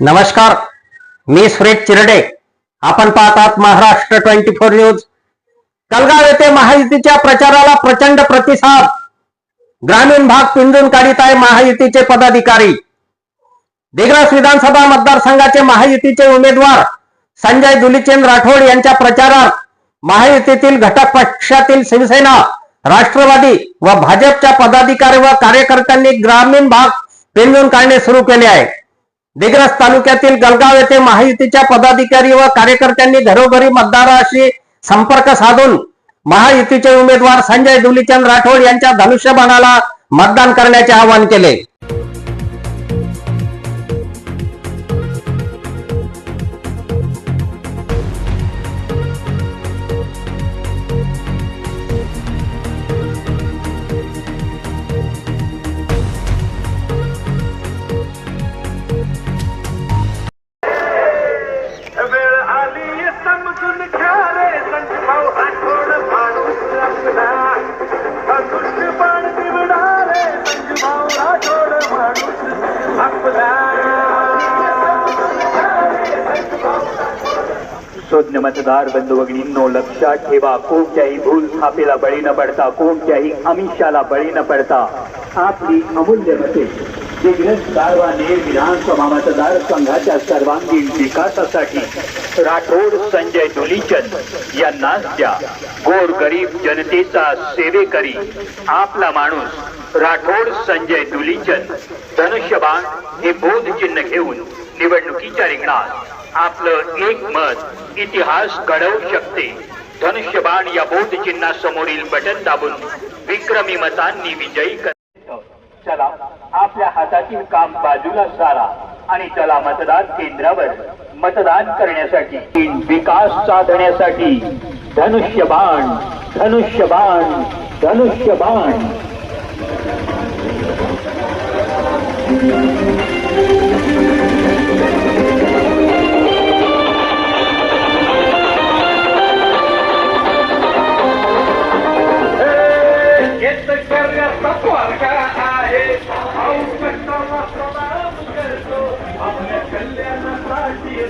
नमस्कार मी सुरेश चिरडे. आपण पाहतात Maharashtra twenty four news. Kalgaon येथे महायुतीच्या प्रचाराला प्रचंड प्रतिसाद. ग्रामीण भाग पिंजून काढीत आहे महायुतीचे पदाधिकारी. दिग्रस विधानसभा मतदारसंघाचे महायुतीचे उमेदवार संजय दुलीचंद राठोड यांच्या प्रचारात महायुतीतील घटक पक्षातील शिवसेना राष्ट्रवादी व भाजपच्या पदाधिकारी व कार्यकर्त्यांनी ग्रामीण भाग पिंजून काढणे सुरू केले आहे. दिग्रस तालुक्यातील गलगाव येथे महायुतीच्या पदाधिकारी व कार्यकर्त्यांनी घरोघरी मतदाराशी संपर्क साधून महायुतीचे उमेदवार संजय दुलीचंद राठोड यांच्या धनुष्यबाणाला मतदान करण्याचे आवाहन केले. शोधन मतदार बंधू भगिनींनो लक्षात ठेवा. कोणत्याही भूल थापेला बळी न पडता कोणत्याही अमिषाला बळी न पडता. आपली अमूल्य मते दिग्रस गारवा नेर विधानसभा मतदार संघाच्या सर्वांगीण विकासासाठी राठोड संजय धुलीचंद यांनाच द्या. गोर गरीब जनतेचा सेवेकरी आपला माणूस राठोड संजय धुलीचंद धनुष्यबाण हे बोध चिन्ह घेऊन निवडणुकीच्या रिंगणात आपलं एक मत इतिहास घडवू शकते. धनुष्यबाण या बोध चिन्हासमोरील बटन दाबून विक्रमी मतांनी विजयी कर चला आपल्या हातातील काम बाजूला सारा आणि चला मतदान केंद्रावर मतदान करण्यासाठी. विकास साधण्यासाठी धनुष्यबाण धनुष्यबाण धनुष्यबाण.